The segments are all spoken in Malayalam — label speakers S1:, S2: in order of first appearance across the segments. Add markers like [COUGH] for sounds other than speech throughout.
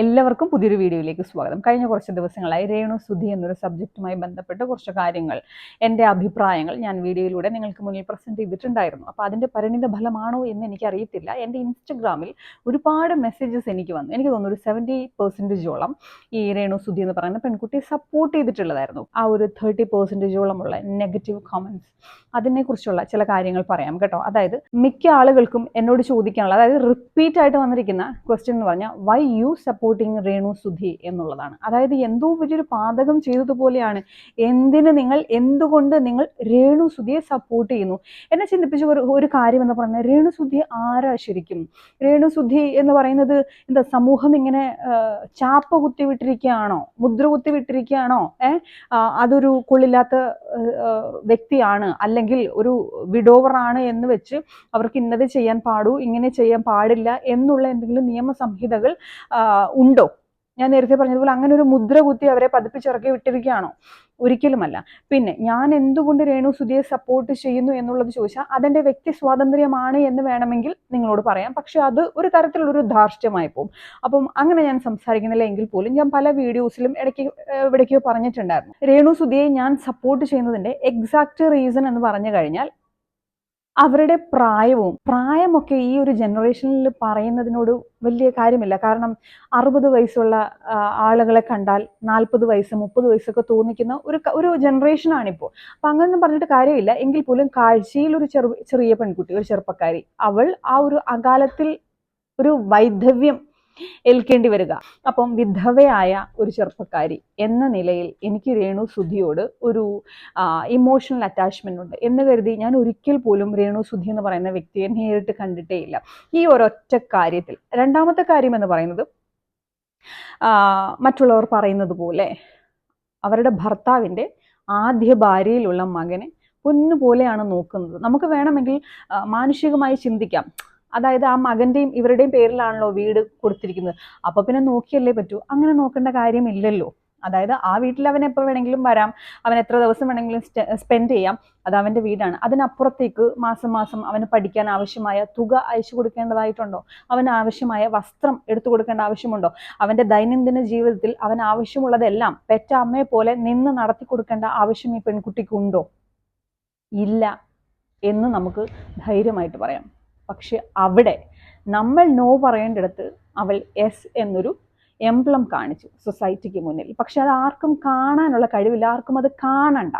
S1: എല്ലാവർക്കും പുതിയൊരു വീഡിയോയിലേക്ക് സ്വാഗതം. കഴിഞ്ഞ കുറച്ച് ദിവസങ്ങളായി രേണു സുധി എന്നൊരു സബ്ജക്റ്റുമായി ബന്ധപ്പെട്ട് കുറച്ച് കാര്യങ്ങൾ എന്റെ അഭിപ്രായങ്ങൾ ഞാൻ വീഡിയോയിലൂടെ നിങ്ങൾക്ക് മുന്നിൽ പ്രസന്റ് ചെയ്തിട്ടുണ്ടായിരുന്നു. അപ്പോൾ അതിന്റെ പരിണിത ഫലമാണോ എന്ന് എനിക്കറിയത്തില്ല. എന്റെ ഇൻസ്റ്റഗ്രാമിൽ ഒരുപാട് മെസ്സേജസ് എനിക്ക് വന്നു. എനിക്ക് തോന്നുന്നു ഒരു സെവന്റി പെർസെന്റേജോളം ഈ രേണു സുധി എന്ന് പറയുന്ന പെൺകുട്ടി സപ്പോർട്ട് ചെയ്തിട്ടുള്ളതായിരുന്നു. ആ ഒരു തേർട്ടി പെർസെന്റേജോളമുള്ള നെഗറ്റീവ് കമന്റ്സ് അതിനെക്കുറിച്ചുള്ള ചില കാര്യങ്ങൾ പറയാം കേട്ടോ. അതായത് മിക്ക ആളുകൾക്കും എന്നോട് ചോദിക്കാനുള്ള അതായത് റിപ്പീറ്റ് ആയിട്ട് വന്നിരിക്കുന്ന ക്വസ്റ്റ്യൻ എന്ന് പറഞ്ഞാൽ why you supporting Renu Sudhi എന്നുള്ളതാണ്. അതായത് എന്തോ വലിയൊരു പാതകം ചെയ്തതുപോലെയാണ്. എന്തിന് നിങ്ങൾ എന്തുകൊണ്ട് നിങ്ങൾ രേണു സുധിയെ സപ്പോർട്ട് ചെയ്യുന്നു? എന്നെ ചിന്തിപ്പിച്ച ഒരു ഒരു കാര്യം എന്ന് പറഞ്ഞാൽ രേണു സുധി ആരാ ശരിക്കും? രേണു സുധി എന്ന് പറയുന്നത് എന്താ സമൂഹം ഇങ്ങനെ ചാപ്പ കുത്തി വിട്ടിരിക്കുകയാണോ മുദ്ര കുത്തി വിട്ടിരിക്കുകയാണോ ഏഹ് അതൊരു കൊള്ളില്ലാത്ത വ്യക്തിയാണ്. അല്ലെങ്കിൽ ഒരു വിഡോവറാണ് എന്ന് വെച്ച് അവർക്ക് ഇന്നത് ചെയ്യാൻ പാടൂ ഇങ്ങനെ ചെയ്യാൻ പാടില്ല എന്നുള്ള എന്തെങ്കിലും നിയമസംഹിതകൾ ഉണ്ടോ? ഞാൻ നേരത്തെ പറഞ്ഞതുപോലെ അങ്ങനെ ഒരു മുദ്ര കുത്തി അവരെ പതിപ്പിച്ചിറക്കി വിട്ടിരിക്കുകയാണോ? ഒരിക്കലുമല്ല. പിന്നെ ഞാൻ എന്തുകൊണ്ട് രേണു സുധിയെ സപ്പോർട്ട് ചെയ്യുന്നു എന്നുള്ളത് ചോദിച്ചാൽ അതെന്റെ വ്യക്തി സ്വാതന്ത്ര്യമാണ് എന്ന് വേണമെങ്കിൽ നിങ്ങളോട് പറയാം. പക്ഷെ അത് ഒരു തരത്തിലുള്ളൊരു ധാർഷ്ട്യമായി പോകും അപ്പം അങ്ങനെ ഞാൻ സംസാരിക്കുന്നില്ല എങ്കിൽ പോലും ഞാൻ പല വീഡിയോസിലും ഇടയ്ക്ക് എവിടേക്കോ പറഞ്ഞിട്ടുണ്ടായിരുന്നു. രേണു സുധിയെ ഞാൻ സപ്പോർട്ട് ചെയ്യുന്നതിന്റെ എക്സാക്ട് റീസൺ എന്ന് പറഞ്ഞു കഴിഞ്ഞാൽ അവരുടെ പ്രായവും പ്രായമൊക്കെ ഈ ഒരു ജനറേഷനിൽ പറയുന്നതിനോട് വലിയ കാര്യമില്ല. കാരണം അറുപത് വയസ്സുള്ള ആളുകളെ കണ്ടാൽ നാൽപ്പത് വയസ്സ് മുപ്പത് വയസ്സൊക്കെ തോന്നിക്കുന്ന ഒരു ഒരു ജനറേഷനാണിപ്പോൾ അപ്പം അങ്ങനൊന്നും പറഞ്ഞിട്ട് കാര്യമില്ല. എങ്കിൽ പോലും കാഴ്ചയിൽ ഒരു ചെറു ചെറിയ പെൺകുട്ടി ഒരു ചെറുപ്പക്കാരി അവൾ ആ ഒരു അകാലത്തിൽ ഒരു വൈധവ്യം ഏൽക്കേണ്ടി വരിക. അപ്പം വിധവയായ ഒരു ചെറുപ്പക്കാരി എന്ന നിലയിൽ എനിക്ക് രേണു സുധിയോട് ഒരു ഇമോഷണൽ അറ്റാച്ച്മെന്റ് ഉണ്ട്. എന്ന് കരുതി ഞാൻ ഒരിക്കൽ പോലും രേണു സുധി എന്ന് പറയുന്ന വ്യക്തിയെ നേരിട്ട് കണ്ടിട്ടേ ഇല്ല. ഈ ഒരൊറ്റ കാര്യത്തിൽ. രണ്ടാമത്തെ കാര്യം എന്ന് പറയുന്നത് മറ്റുള്ളവർ പറയുന്നത് പോലെ അവരുടെ ഭർത്താവിന്റെ ആദ്യ ഭാര്യയിലുള്ള മകനെ പൊന്നുപോലെയാണ് നോക്കുന്നത്. നമുക്ക് വേണമെങ്കിൽ മാനുഷികമായി ചിന്തിക്കാം. അതായത് ആ മകന്റെയും ഇവരുടെയും പേരിലാണല്ലോ വീട് കൊടുത്തിരിക്കുന്നത്. അപ്പൊ പിന്നെ നോക്കിയല്ലേ പറ്റൂ. അങ്ങനെ നോക്കേണ്ട കാര്യമില്ലല്ലോ. അതായത് ആ വീട്ടിൽ അവൻ എപ്പോൾ വേണമെങ്കിലും വരാം. അവൻ എത്ര ദിവസം വേണമെങ്കിലും സ്പെൻഡ് ചെയ്യാം. അത് അവന്റെ വീടാണ്. അതിനപ്പുറത്തേക്ക് മാസം മാസം അവന് പഠിക്കാൻ ആവശ്യമായ തുക അയച്ചു കൊടുക്കേണ്ടതായിട്ടുണ്ടോ? അവന് ആവശ്യമായ വസ്ത്രം എടുത്തു കൊടുക്കേണ്ട ആവശ്യമുണ്ടോ? അവന്റെ ദൈനംദിന ജീവിതത്തിൽ അവൻ ആവശ്യമുള്ളതെല്ലാം പെറ്റ അമ്മയെ പോലെ നിന്ന് നടത്തി കൊടുക്കേണ്ട ആവശ്യം ഈ പെൺകുട്ടിക്കുണ്ടോ ഇല്ല എന്ന് നമുക്ക് ധൈര്യമായിട്ട് പറയാം. പക്ഷെ അവിടെ നമ്മൾ നോ പറയേണ്ടിടത്ത് അവൾ എസ് എന്നൊരു എംബ്ലം കാണിച്ചു സൊസൈറ്റിക്ക് മുന്നിൽ. പക്ഷെ അത് ആർക്കും കാണാനുള്ള കഴിവില്ല ആർക്കും അത് കാണണ്ട.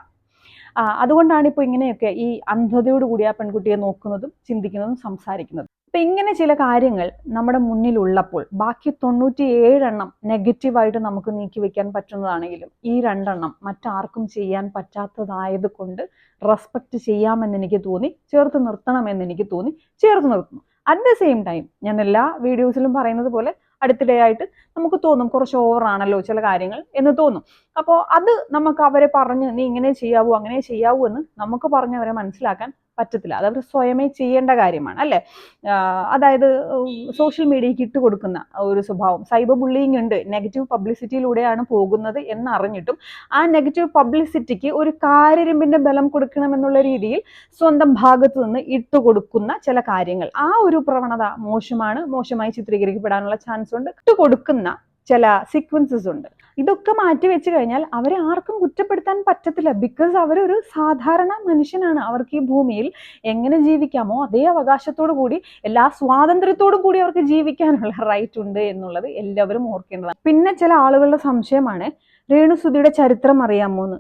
S1: അതുകൊണ്ടാണ് ഇപ്പോൾ ഇങ്ങനെയൊക്കെ ഈ അന്ധതയോടുകൂടി ആ പെൺകുട്ടിയെ നോക്കുന്നതും ചിന്തിക്കുന്നതും സംസാരിക്കുന്നതും. അപ്പൊ ഇങ്ങനെ ചില കാര്യങ്ങൾ നമ്മുടെ മുന്നിലുള്ളപ്പോൾ ബാക്കി തൊണ്ണൂറ്റി ഏഴെണ്ണം നെഗറ്റീവായിട്ട് നമുക്ക് നീക്കി വെക്കാൻ പറ്റുന്നതാണെങ്കിലും ഈ രണ്ടെണ്ണം മറ്റാർക്കും ചെയ്യാൻ പറ്റാത്തതായത് കൊണ്ട് റെസ്പെക്ട് ചെയ്യാമെന്ന് എനിക്ക് തോന്നി ചേർത്ത് നിർത്തണമെന്ന് എനിക്ക് തോന്നി ചേർത്ത് നിർത്തുന്നു. അറ്റ് ദ സെയിം ടൈം ഞാൻ എല്ലാ വീഡിയോസിലും പറയുന്നത് പോലെ അടുത്തിടെയായിട്ട് നമുക്ക് തോന്നും കുറച്ച് ഓവറാണല്ലോ ചില കാര്യങ്ങൾ എന്ന് തോന്നും. അപ്പോൾ അത് നമുക്ക് അവരെ പറഞ്ഞ് നീ ഇങ്ങനെ ചെയ്യാവൂ അങ്ങനെ ചെയ്യാവൂ എന്ന് നമുക്ക് പറഞ്ഞ് അവരെ മനസ്സിലാക്കാൻ പറ്റത്തില്ല. അത് അവർ സ്വയമേ ചെയ്യേണ്ട കാര്യമാണ് അല്ലേ? അതായത് സോഷ്യൽ മീഡിയയ്ക്ക് ഇട്ട് കൊടുക്കുന്ന ഒരു സ്വഭാവം. സൈബർ ബുള്ളിങ് ഉണ്ട്. നെഗറ്റീവ് പബ്ലിസിറ്റിയിലൂടെയാണ് പോകുന്നത് എന്നറിഞ്ഞിട്ടും ആ നെഗറ്റീവ് പബ്ലിസിറ്റിക്ക് ഒരു കാര്യരമ്പിന്റെ ബലം കൊടുക്കണമെന്നുള്ള രീതിയിൽ സ്വന്തം ഭാഗത്ത് നിന്ന് ഇട്ട് കൊടുക്കുന്ന ചില കാര്യങ്ങൾ. ആ ഒരു പ്രവണത മോശമാണ്. മോശമായി ചിത്രീകരിക്കപ്പെടാനുള്ള ചാൻസ് ഉണ്ട്. ഇട്ട് കൊടുക്കുന്ന ചില സീക്വൻസസ് ഉണ്ട്. ഇതൊക്കെ മാറ്റി വെച്ച് കഴിഞ്ഞാൽ അവരെ ആർക്കും കുറ്റപ്പെടുത്താൻ പറ്റത്തില്ല. ബിക്കോസ് അവരൊരു സാധാരണ മനുഷ്യനാണ്. അവർക്ക് ഈ ഭൂമിയിൽ എങ്ങനെ ജീവിക്കാമോ അതേ അവകാശത്തോടു കൂടി എല്ലാ സ്വാതന്ത്ര്യത്തോടും കൂടി അവർക്ക് ജീവിക്കാനുള്ള [LAUGHS] റൈറ്റ് ഉണ്ട് എന്നുള്ളത് എല്ലാവരും ഓർക്കേണ്ടതാണ്. പിന്നെ ചില ആളുകളുടെ സംശയമാണ് രേണുസുതിയുടെ ചരിത്രം അറിയാമോന്ന്?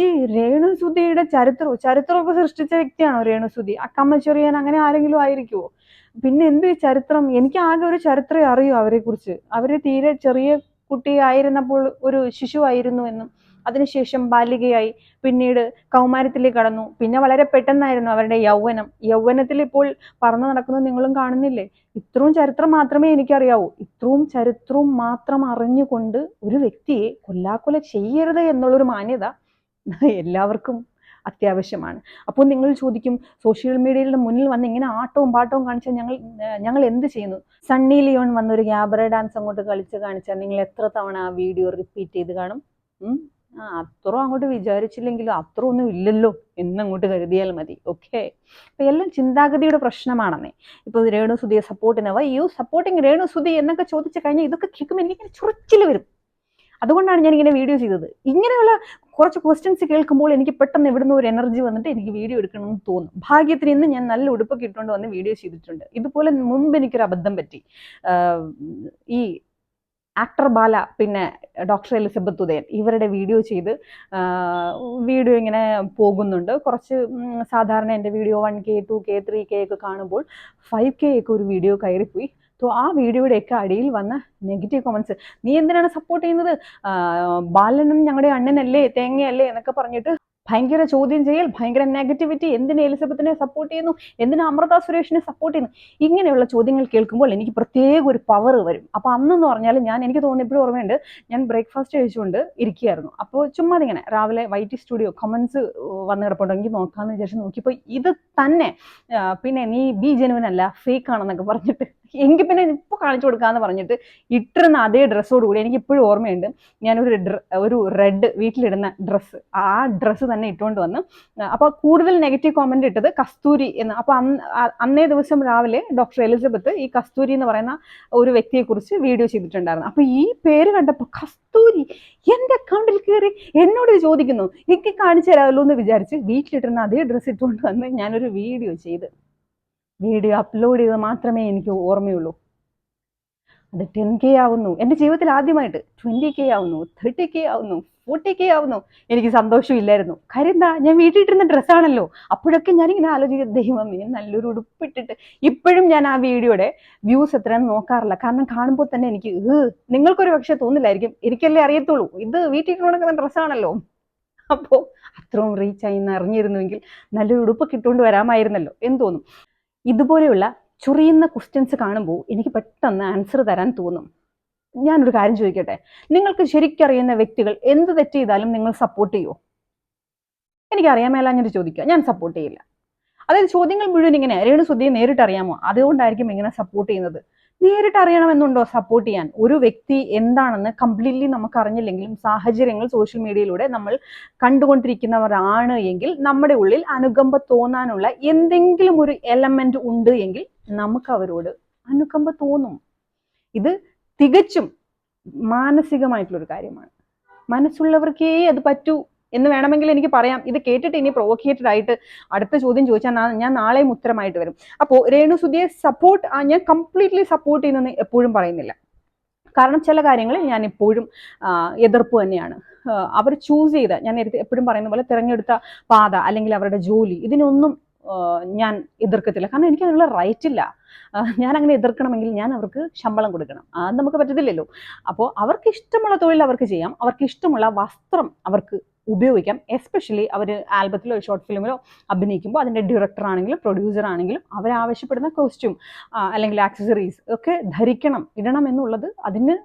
S1: ഈ രേണുസുതിയുടെ ചരിത്രം ചരിത്രമൊക്കെ സൃഷ്ടിച്ച വ്യക്തിയാണോ രേണുസുതി? അക്കമ്മ ചെറിയാൻ അങ്ങനെ ആരെങ്കിലും ആയിരിക്കുമോ പിന്നെ എന്ത് ചരിത്രം? എനിക്ക് ആകെ ഒരു ചരിത്രം അറിയൂ അവരെ കുറിച്ച് അവർ തീരെ ചെറിയ കുട്ടിയായിരുന്നപ്പോൾ ഒരു ശിശുവായിരുന്നു എന്നും. അതിനുശേഷം ബാലികയായി പിന്നീട് കൗമാരത്തിലേക്ക് കടന്നു. പിന്നെ വളരെ പെട്ടെന്നായിരുന്നു അവരുടെ യൗവനം. യൗവനത്തിൽ ഇപ്പോൾ പറന്നു നടക്കുന്നത് നിങ്ങളും കാണുന്നില്ലേ? ഇത്രയും ചരിത്രം മാത്രമേ എനിക്കറിയാവൂ. ഇത്രയും ചരിത്രവും മാത്രം അറിഞ്ഞുകൊണ്ട് ഒരു വ്യക്തിയെ കൊല്ലാക്കൊല ചെയ്യരുത് എന്നുള്ളൊരു മാന്യത എല്ലാവർക്കും അത്യാവശ്യമാണ്. അപ്പോൾ നിങ്ങൾ ചോദിക്കും സോഷ്യൽ മീഡിയയുടെ മുന്നിൽ വന്ന് ഇങ്ങനെ ആട്ടവും പാട്ടവും കാണിച്ചാൽ ഞങ്ങൾ ഞങ്ങൾ എന്ത് ചെയ്യുന്നു? സണ്ണി ലിയോൺ വന്നൊരു ഗ്യാബറ ഡാൻസ് അങ്ങോട്ട് കളിച്ച് കാണിച്ചാൽ നിങ്ങൾ എത്ര തവണ ആ വീഡിയോ റിപ്പീറ്റ് ചെയ്ത് കാണും? ആ അത്ര അങ്ങോട്ട് വിചാരിച്ചില്ലെങ്കിലും അത്ര ഒന്നും ഇല്ലല്ലോ എന്നങ്ങോട്ട് കരുതിയാൽ മതി. ഓക്കെ അപ്പൊ എല്ലാം ചിന്താഗതിയുടെ പ്രശ്നമാണെന്നേ. ഇപ്പൊ രേണു സുധിയെ സപ്പോർട്ടിന് why you supporting Renu Sudhi എന്നൊക്കെ ചോദിച്ചു കഴിഞ്ഞാൽ ഇതൊക്കെ കേൾക്കുമ്പോൾ എനിക്ക് ചുറച്ചിൽ വരും. അതുകൊണ്ടാണ് ഞാൻ ഇങ്ങനെ വീഡിയോ ചെയ്തത്. ഇങ്ങനെയുള്ള കുറച്ച് ക്വസ്റ്റ്യൻസ് കേൾക്കുമ്പോൾ എനിക്ക് പെട്ടെന്ന് ഇവിടുന്ന് ഒരു എനർജി വന്നിട്ട് എനിക്ക് വീഡിയോ എടുക്കണമെന്ന് തോന്നും. ഭാഗ്യത്തിന് ഇന്ന് ഞാൻ നല്ല ഉടുപ്പൊക്കെ ഇട്ടുകൊണ്ട് വന്ന് വീഡിയോ ചെയ്തിട്ടുണ്ട്. ഇതുപോലെ മുമ്പ് എനിക്കൊരു അബദ്ധം പറ്റി. ഈ ആക്ടർ ബാല പിന്നെ ഡോക്ടർ എലിസബത്ത് ഉദയൻ ഇവരുടെ വീഡിയോ ചെയ്ത് വീഡിയോ ഇങ്ങനെ പോകുന്നുണ്ട്. കുറച്ച് സാധാരണ എന്റെ video one K two K three K ഒക്കെ കാണുമ്പോൾ ഫൈവ് കെ ഒക്കെ ഒരു വീഡിയോ കയറിപ്പോയി. സോ ആ വീഡിയോയുടെയൊക്കെ അടിയിൽ വന്ന നെഗറ്റീവ് കമൻസ് നീ എന്തിനാണ് സപ്പോർട്ട് ചെയ്യുന്നത്? ബാലനും ഞങ്ങളുടെ അണ്ണനല്ലേ തേങ്ങയല്ലേ എന്നൊക്കെ പറഞ്ഞിട്ട് ഭയങ്കര ചോദ്യം ചെയ്യൽ ഭയങ്കര നെഗറ്റിവിറ്റി എന്തിന് എലിസബത്തിനെ സപ്പോർട്ട് ചെയ്യുന്നു എന്തിന് അമൃത സുരേഷിനെ സപ്പോർട്ട് ചെയ്യുന്നു? ഇങ്ങനെയുള്ള ചോദ്യങ്ങൾ കേൾക്കുമ്പോൾ എനിക്ക് പ്രത്യേക ഒരു പവർ വരും. അപ്പോൾ അന്നെന്ന് പറഞ്ഞാൽ ഞാൻ എനിക്ക് തോന്നുന്നു ഇപ്പോഴും ഓർമ്മയുണ്ട് ഞാൻ ബ്രേക്ക്ഫാസ്റ്റ് കഴിച്ചുകൊണ്ട് ഇരിക്കുകയായിരുന്നു. അപ്പോൾ ചുമ്മാ ഇങ്ങനെ രാവിലെ വൈറ്റി സ്റ്റുഡിയോ കമൻസ് വന്ന് കിടപ്പുണ്ടെങ്കിൽ നോക്കാമെന്ന് വിചാരിച്ച് നോക്കിയപ്പോൾ ഇത് തന്നെ പിന്നെ നീ ബി ജനുവിനല്ല ഫേക്ക് ആണെന്നൊക്കെ പറഞ്ഞിട്ട് എങ്കിൽ പിന്നെ ഇപ്പോൾ കാണിച്ചു കൊടുക്കാന്ന് പറഞ്ഞിട്ട് ഇട്ടിരുന്ന അതേ ഡ്രസ്സോട് കൂടി എനിക്ക് ഇപ്പോഴും ഓർമ്മയുണ്ട്. ഞാനൊരു ഒരു റെഡ് വീട്ടിലിടുന്ന ഡ്രസ്സ് ആ ഡ്രസ്സ് തന്നെ ഇട്ടുകൊണ്ട് വന്ന് അപ്പോൾ കൂടുതൽ നെഗറ്റീവ് കോമന്റ് ഇട്ടത് കസ്തൂരി എന്ന്. അപ്പോൾ അന്ന് ദിവസം രാവിലെ ഡോക്ടർ എലിസബത്ത് ഈ കസ്തൂരി എന്ന് പറയുന്ന ഒരു വ്യക്തിയെ കുറിച്ച് വീഡിയോ ചെയ്തിട്ടുണ്ടായിരുന്നു. അപ്പോൾ ഈ പേര് കണ്ടപ്പോൾ കസ്തൂരി എന്റെ അക്കൗണ്ടിൽ കയറി എന്നോട് ചോദിക്കുന്നു. എനിക്ക് കാണിച്ചു തരാമല്ലോ എന്ന് വിചാരിച്ച് വീട്ടിലിട്ടിരുന്ന അതേ ഡ്രസ്സ് ഇട്ടുകൊണ്ട് വന്ന് ഞാനൊരു വീഡിയോ ചെയ്ത്. വീഡിയോ അപ്ലോഡ് ചെയ്ത് മാത്രമേ എനിക്ക് ഓർമ്മയുള്ളൂ. അത് ടെൻ കെ ആവുന്നു. എന്റെ ജീവിതത്തിൽ ആദ്യമായിട്ട് ട്വന്റി കെ ആവുന്നു തേർട്ടി കെ ആവുന്നു ഫോർട്ടി കെ ആവുന്നു. എനിക്ക് സന്തോഷമില്ലായിരുന്നു കാര്യം എന്താ ഞാൻ വീട്ടിലിട്ടിരുന്ന ഡ്രസ്സാണല്ലോ അപ്പോഴൊക്കെ ഞാനിങ്ങനെ ആലോചിക്കുക ദൈവമേ നല്ലൊരു ഉടുപ്പിട്ടിട്ട് ഇപ്പോഴും ഞാൻ ആ വീഡിയോയുടെ വ്യൂസ് എത്രയാണെന്ന് നോക്കാറില്ല. കാരണം കാണുമ്പോൾ തന്നെ എനിക്ക് നിങ്ങൾക്കൊരു പക്ഷേ തോന്നില്ലായിരിക്കും. എനിക്കല്ലേ അറിയത്തുള്ളൂ. ഇത് വീട്ടിൽ നടക്കുന്ന ഡ്രസ്സാണല്ലോ അപ്പോൾ അത്രയും റീച്ചായി എന്ന് അറിഞ്ഞിരുന്നുവെങ്കിൽ നല്ലൊരു ഉടുപ്പ് കിട്ടുകൊണ്ട് വരാമായിരുന്നല്ലോ എന്ന് തോന്നും. ഇതുപോലെയുള്ള ചുറിയുന്ന ക്വസ്റ്റ്യൻസ് കാണുമ്പോൾ എനിക്ക് പെട്ടെന്ന് ആൻസർ തരാൻ തോന്നും. ഞാനൊരു കാര്യം ചോദിക്കട്ടെ? നിങ്ങൾക്ക് ശരിക്കറിയുന്ന വ്യക്തികൾ എന്ത് തെറ്റ് ചെയ്താലും നിങ്ങൾ സപ്പോർട്ട് ചെയ്യുമോ എനിക്കറിയാൻ മേലാഞ്ഞിട്ട് ചോദിക്കുക. ഞാൻ സപ്പോർട്ട് ചെയ്യില്ല. അതായത് ചോദ്യങ്ങൾ മുഴുവൻ ഇങ്ങനെ രേണു സുധിയെ നേരിട്ട് അറിയാമോ? അതുകൊണ്ടായിരിക്കും ഇങ്ങനെ സപ്പോർട്ട് ചെയ്യുന്നത്. നേരിട്ട് അറിയണമെന്നുണ്ടോ സപ്പോർട്ട് ചെയ്യാൻ? ഒരു വ്യക്തി എന്താണെന്ന് കംപ്ലീറ്റ്ലി നമുക്ക് അറിഞ്ഞില്ലെങ്കിലും സാഹചര്യങ്ങൾ സോഷ്യൽ മീഡിയയിലൂടെ നമ്മൾ കണ്ടുകൊണ്ടിരിക്കുന്നവരാണ് എങ്കിൽ നമ്മുടെ ഉള്ളിൽ അനുകമ്പ തോന്നാനുള്ള എന്തെങ്കിലും ഒരു എലമെന്റ് ഉണ്ട് എങ്കിൽ നമുക്ക് അവരോട് അനുകമ്പ തോന്നും. ഇത് തികച്ചും മാനസികമായിട്ടുള്ളൊരു കാര്യമാണ്. മനസ്സുള്ളവർക്കേ അത് പറ്റൂ. എന്ന് വേണമെങ്കിൽ എനിക്ക് പറയാം. ഇത് കേട്ടിട്ട് ഇനി പ്രൊവോക്കേറ്റഡ് ആയിട്ട് അടുത്ത ചോദ്യം ചോദിച്ചാൽ ഞാൻ നാളെയും ഉത്തരമായിട്ട് വരും. അപ്പോൾ രേണുസുതിയെ സപ്പോർട്ട് ഞാൻ കംപ്ലീറ്റ്ലി സപ്പോർട്ട് ചെയ്യുന്നെന്ന് എപ്പോഴും പറയുന്നില്ല. കാരണം ചില കാര്യങ്ങളിൽ ഞാൻ എപ്പോഴും എതിർപ്പ് തന്നെയാണ്. അവർ ചൂസ് ചെയ്ത ഞാൻ നേരത്തെ എപ്പോഴും പറയുന്ന പോലെ തിരഞ്ഞെടുത്ത പാത അല്ലെങ്കിൽ അവരുടെ ജോലി ഇതിനൊന്നും ഞാൻ എതിർക്കത്തില്ല. കാരണം എനിക്ക് അതിനുള്ള റൈറ്റ് ഇല്ല. ഞാൻ അങ്ങനെ എതിർക്കണമെങ്കിൽ ഞാൻ അവർക്ക് ശമ്പളം കൊടുക്കണം. അത് നമുക്ക് പറ്റത്തില്ലല്ലോ. അപ്പോൾ അവർക്ക് ഇഷ്ടമുള്ള തൊഴിൽ അവർക്ക് ചെയ്യാം. അവർക്ക് ഇഷ്ടമുള്ള വസ്ത്രം അവർക്ക് ഉപയോഗിക്കാം. എസ്പെഷ്യലി അവർ ആൽബത്തിലോ ഷോർട്ട് ഫിലിമിലോ അഭിനയിക്കുമ്പോൾ അതിന്റെ ഡയറക്ടർ ആണെങ്കിലും പ്രൊഡ്യൂസർ ആണെങ്കിലും അവരാവശ്യപ്പെടുന്ന കോസ്റ്റ്യൂം അല്ലെങ്കിൽ ആക്സസറീസ് ഒക്കെ ധരിക്കണം ഇടണം എന്നുള്ളത് അതിന്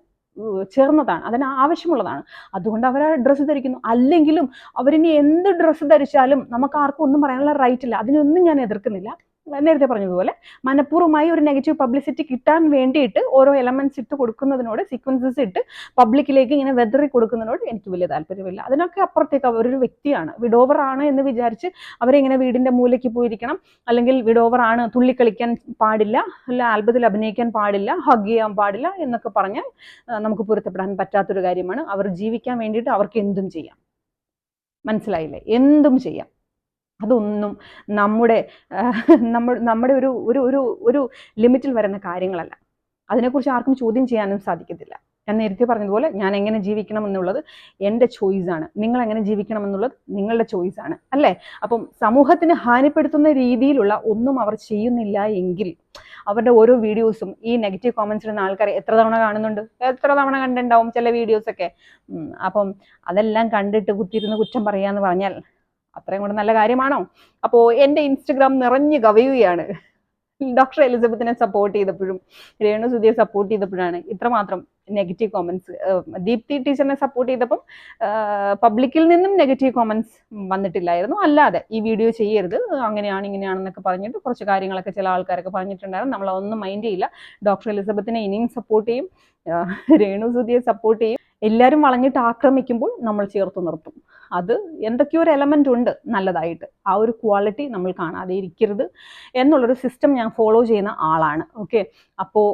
S1: ചേർന്നതാണ്. അതിന് ആവശ്യമുള്ളതാണ്. അതുകൊണ്ട് അവർ ആ ഡ്രസ്സ് ധരിക്കുന്നു. അല്ലെങ്കിലും അവരിനി എന്ത് ഡ്രസ്സ് ധരിച്ചാലും നമുക്ക് ആർക്കും ഒന്നും പറയാനുള്ള റൈറ്റ് ഇല്ല. അതിനൊന്നും ഞാൻ എതിർക്കുന്നില്ല. നേരത്തെ പറഞ്ഞതുപോലെ മനഃപൂർവമായി ഒരു നെഗറ്റീവ് പബ്ലിസിറ്റി കിട്ടാൻ വേണ്ടിയിട്ട് ഓരോ എലമെന്റ്സ് ഇട്ട് കൊടുക്കുന്നതിനോട് സീക്വൻസസ് ഇട്ട് പബ്ലിക്കിലേക്ക് ഇങ്ങനെ വെതറി കൊടുക്കുന്നതിനോട് എനിക്ക് വലിയ താല്പര്യമില്ല. അതിനൊക്കെ അപ്പുറത്തേക്ക് അവരൊരു വ്യക്തിയാണ്. വിഡോവർ ആണ് എന്ന് വിചാരിച്ച് അവരിങ്ങനെ വീടിന്റെ മൂലയ്ക്ക് പോയിരിക്കണം? അല്ലെങ്കിൽ വിഡോവർ ആണ് തുള്ളിക്കളിക്കാൻ പാടില്ല അല്ല ആൽബത്തിൽ അഭിനയിക്കാൻ പാടില്ല ഹഗ് ചെയ്യാൻ പാടില്ല എന്നൊക്കെ പറഞ്ഞാൽ നമുക്ക് പൊരുത്തപ്പെടാൻ പറ്റാത്തൊരു കാര്യമാണ്. അവർ ജീവിക്കാൻ വേണ്ടിയിട്ട് അവർക്ക് എന്തും ചെയ്യാം. മനസ്സിലായില്ലേ? എന്തും ചെയ്യാം. അതൊന്നും നമ്മുടെ നമ്മൾ നമ്മുടെ ഒരു ഒരു ഒരു ഒരു ലിമിറ്റിൽ വരുന്ന കാര്യങ്ങളല്ല. അതിനെക്കുറിച്ച് ആർക്കും ചോദ്യം ചെയ്യാനും സാധിക്കത്തില്ല. ഞാൻ നേരത്തെ പറഞ്ഞതുപോലെ ഞാൻ എങ്ങനെ ജീവിക്കണം എന്നുള്ളത് എന്റെ ചോയ്സാണ് നിങ്ങൾ എങ്ങനെ ജീവിക്കണം എന്നുള്ളത് നിങ്ങളുടെ ചോയ്സാണ് അല്ലേ? അപ്പം സമൂഹത്തിന് ഹാനിപ്പെടുത്തുന്ന രീതിയിലുള്ള ഒന്നും അവർ ചെയ്യുന്നില്ല എങ്കിൽ അവരുടെ ഓരോ വീഡിയോസും ഈ നെഗറ്റീവ് കോമൻസ് ഇടുന്ന ആൾക്കാരെ എത്ര തവണ കാണുന്നുണ്ട്? എത്ര തവണ കണ്ടിട്ടുണ്ടാവും ചില വീഡിയോസൊക്കെ അപ്പം അതെല്ലാം കണ്ടിട്ട് കുത്തിയിരുന്ന് കുറ്റം പറയാന്ന് പറഞ്ഞാൽ അത്രയും കൂടെ നല്ല കാര്യമാണോ? അപ്പോൾ എന്റെ ഇൻസ്റ്റഗ്രാം നിറഞ്ഞു കവിയുകയാണ്. ഡോക്ടർ എലിസബത്തിനെ സപ്പോർട്ട് ചെയ്തപ്പോഴും രേണു സുധിയെ സപ്പോർട്ട് ചെയ്തപ്പോഴാണ് ഇത്രമാത്രം നെഗറ്റീവ് കോമൻസ് ദീപ്തി ടീച്ചറിനെ സപ്പോർട്ട് ചെയ്തപ്പം പബ്ലിക്കിൽ നിന്നും നെഗറ്റീവ് കോമൻസ് വന്നിട്ടില്ലായിരുന്നു. അല്ലാതെ ഈ വീഡിയോ ചെയ്യരുത് അങ്ങനെയാണ് ഇങ്ങനെയാണെന്നൊക്കെ പറഞ്ഞിട്ട് കുറച്ച് കാര്യങ്ങളൊക്കെ ചില ആൾക്കാരൊക്കെ പറഞ്ഞിട്ടുണ്ടായിരുന്നു. നമ്മൾ മൈൻഡ് ചെയ്യില്ല. ഡോക്ടർ എലിസബത്തിനെ ഇനിയും സപ്പോർട്ട് ചെയ്യും. രേണു സുധിയെ സപ്പോർട്ട് ചെയ്യും. എല്ലാവരും വളഞ്ഞിട്ട് ആക്രമിക്കുമ്പോൾ നമ്മൾ ചേർത്ത് നിർത്തും. അത് എന്തൊക്കെയോ ഒരു എലമെന്റ് ഉണ്ട് നല്ലതായിട്ട്. ആ ഒരു ക്വാളിറ്റി നമ്മൾ കാണാതെ ഇരിക്കരുത് എന്നുള്ളൊരു സിസ്റ്റം ഞാൻ ഫോളോ ചെയ്യുന്ന ആളാണ്. ഓക്കെ അപ്പോൾ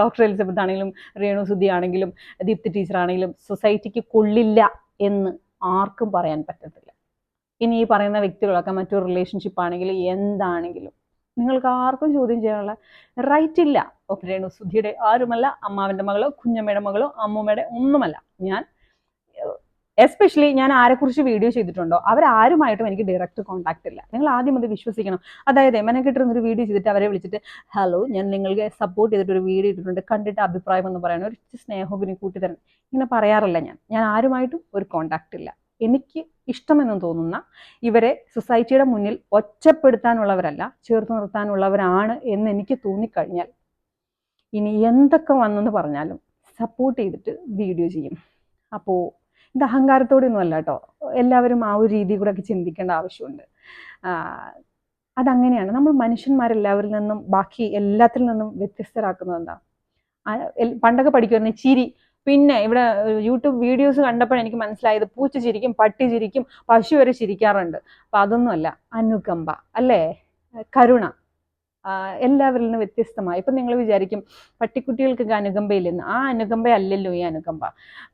S1: ഡോക്ടർ എലിസബത്ത് ആണെങ്കിലും രേണു സുധി ആണെങ്കിലും ദീപ്തി ടീച്ചർ ആണെങ്കിലും സൊസൈറ്റിക്ക് കൊള്ളില്ല എന്ന് ആർക്കും പറയാൻ പറ്റത്തില്ല. ഇനി ഈ പറയുന്ന വ്യക്തികളൊക്കെ മറ്റൊരു റിലേഷൻഷിപ്പ് ആണെങ്കിലും എന്താണെങ്കിലും നിങ്ങൾക്ക് ആർക്കും ചോദ്യം ചെയ്യാനുള്ള റൈറ്റ് ഇല്ല. ഓക്കെ രേണു സുധിയുടെ ആരുമല്ല അമ്മാവിന്റെ മകളോ കുഞ്ഞമ്മയുടെ മകളോ അമ്മൂമ്മയുടെ ഒന്നുമല്ല. ഞാൻ എസ്പെഷ്യലി ഞാൻ ആരെക്കുറിച്ച് വീഡിയോ ചെയ്തിട്ടുണ്ടോ അവരാരുമായിട്ടും എനിക്ക് ഡയറക്റ്റ് കോൺടാക്ട് ഇല്ല. നിങ്ങൾ ആദ്യം അത് വിശ്വസിക്കണം. അതായത് മെനക്കെട്ടിരുന്ന ഒരു വീഡിയോ ചെയ്തിട്ട് അവരെ വിളിച്ചിട്ട് ഹലോ ഞാൻ നിങ്ങൾക്ക് സപ്പോർട്ട് ചെയ്തിട്ട് ഒരു വീഡിയോ ഇട്ടിട്ടുണ്ട്. കണ്ടിട്ട് അഭിപ്രായം എന്ന് പറയണം ഒരു സ്നേഹോഗിനി കൂട്ടി തരണം ഇങ്ങനെ പറയാറില്ല ഞാൻ. ഞാൻ ആരുമായിട്ടും ഒരു കോൺടാക്ട് ഇല്ല. എനിക്ക് ഇഷ്ടമെന്ന് തോന്നുന്ന ഇവരെ സൊസൈറ്റിയുടെ മുന്നിൽ ഒറ്റപ്പെടുത്താനുള്ളവരല്ല ചേർത്ത് നിർത്താനുള്ളവരാണ് എന്ന് എനിക്ക് തോന്നിക്കഴിഞ്ഞാൽ ഇനി എന്തൊക്കെ വന്നെന്ന് പറഞ്ഞാലും സപ്പോർട്ട് ചെയ്തിട്ട് വീഡിയോ ചെയ്യും. അപ്പോൾ ഇത് അഹങ്കാരത്തോടെയൊന്നും അല്ല കേട്ടോ. എല്ലാവരും ആ ഒരു രീതി കൂടെ ഒക്കെ ചിന്തിക്കേണ്ട ആവശ്യമുണ്ട്. അതങ്ങനെയാണ്. നമ്മൾ മനുഷ്യന്മാരെല്ലാവരിൽ നിന്നും ബാക്കി എല്ലാത്തിൽ നിന്നും വ്യത്യസ്തരാക്കുന്നത് എന്താ? പണ്ടൊക്കെ പഠിക്കുമായിരുന്നു ചിരി. പിന്നെ ഇവിടെ യൂട്യൂബ് വീഡിയോസ് കണ്ടപ്പോൾ എനിക്ക് മനസ്സിലായത് പൂച്ച ചിരിക്കും പട്ടി ചിരിക്കും പശു വരെ ചിരിക്കാറുണ്ട്. അപ്പൊ അതൊന്നുമല്ല അനുകമ്പ അല്ലേ? കരുണ. എല്ലാവരിൽ നിന്ന് വ്യത്യസ്തമായി. ഇപ്പം നിങ്ങൾ വിചാരിക്കും പട്ടിക്കുട്ടികൾക്കൊക്കെ അനുകമ്പയില്ലെന്ന്. ആ അനുകമ്പ അല്ലല്ലോ ഈ അനുകമ്പ.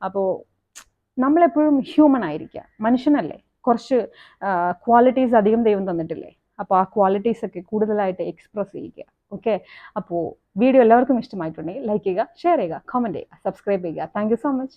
S1: അപ്പോൾ നമ്മളെപ്പോഴും ഹ്യൂമൻ ആയിരിക്കുക. മനുഷ്യനല്ലേ? കുറച്ച് ക്വാളിറ്റീസ് അധികം ദൈവം തന്നിട്ടില്ലേ? അപ്പോൾ ആ ക്വാളിറ്റീസൊക്കെ കൂടുതലായിട്ട് എക്സ്പ്രസ് ചെയ്യുക. ഓക്കെ അപ്പോൾ വീഡിയോ എല്ലാവർക്കും ഇഷ്ടമായിട്ടുണ്ടെങ്കിൽ ലൈക്ക് ചെയ്യുക ഷെയർ ചെയ്യുക കമന്റ് ചെയ്യുക. സബ്സ്ക്രൈബ് ചെയ്യുക. Thank so much